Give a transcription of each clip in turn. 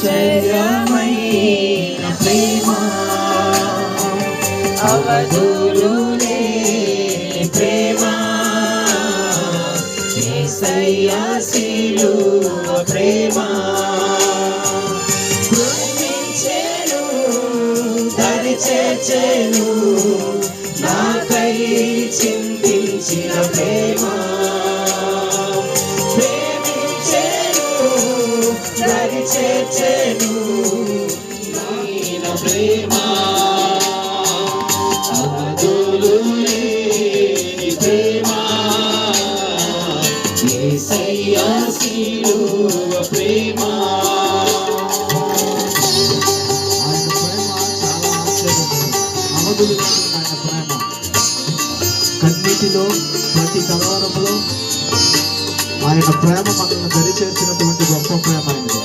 ఆశ్చర్యమైన ప్రేమ. అవధులు ప్రేమ. యేసయ్యా ప్రేమ. ప్రేమించెను, దరి చేర్చెను, నాకై చింతించిన ప్రేమ. దరి చేర్చెను, ప్రేమ ప్రేమ. ప్రేమ. కన్నిటిలో ప్రతి కలవరంలో ఆయన ప్రేమ మనల్ని దరిచేసినటువంటి గొప్ప ప్రేమ ఆయనది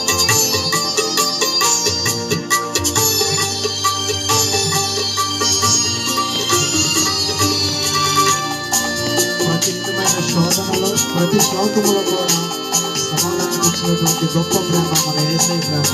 ప్రతి విధమైన శోధనలో ప్రతి శోకములో కూడా సమాధానం ఇచ్చినటువంటి గొప్ప ప్రేమ మన ఏసై ప్రేమ.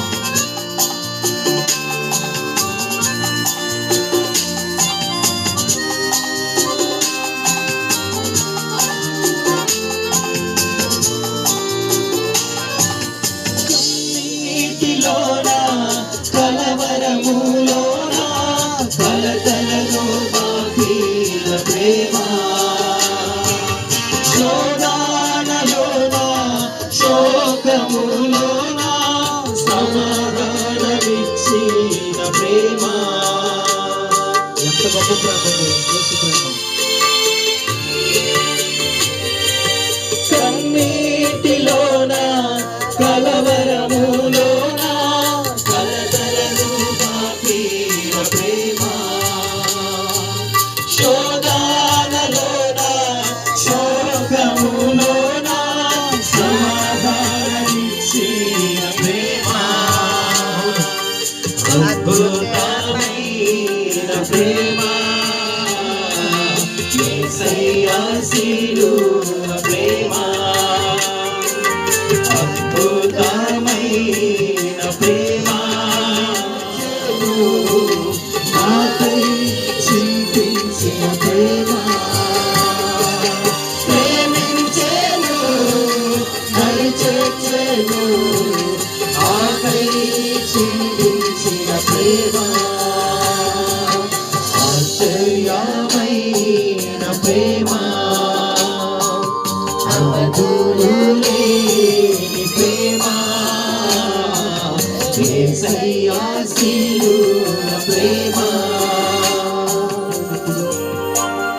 ఎంత గొప్ప ప్రేమ అద్భుతమైన ప్రేమ యేసయ్యా సిలువ ప్రేమ.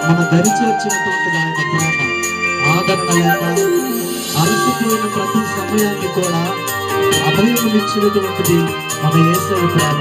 మన దరి చేర్చినటువంటి ఆయన ఆదరణ లేక అలసిపోయిన ప్రతి సమయాన్ని కూడా అభయమునిచ్చినటువంటిది మన ఏసై ప్రేమ.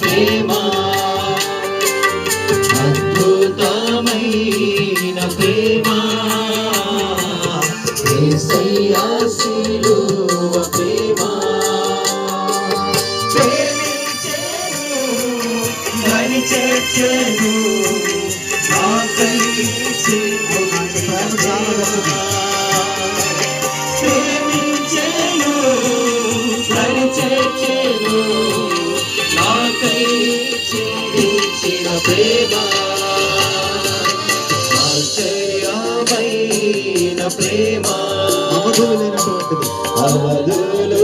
ప్రేమ. అద్భుతమైన ప్రేమ. యేసయ్యా సిలువ ప్రేమ. ప్రేమించెను, దరి చేర్చెను, నాకై చింతించిన ప్రేమ. ప్రేమ. ఆశ్చర్యమైన ప్రేమ. అవధులు లేనటువంటిది అవధులు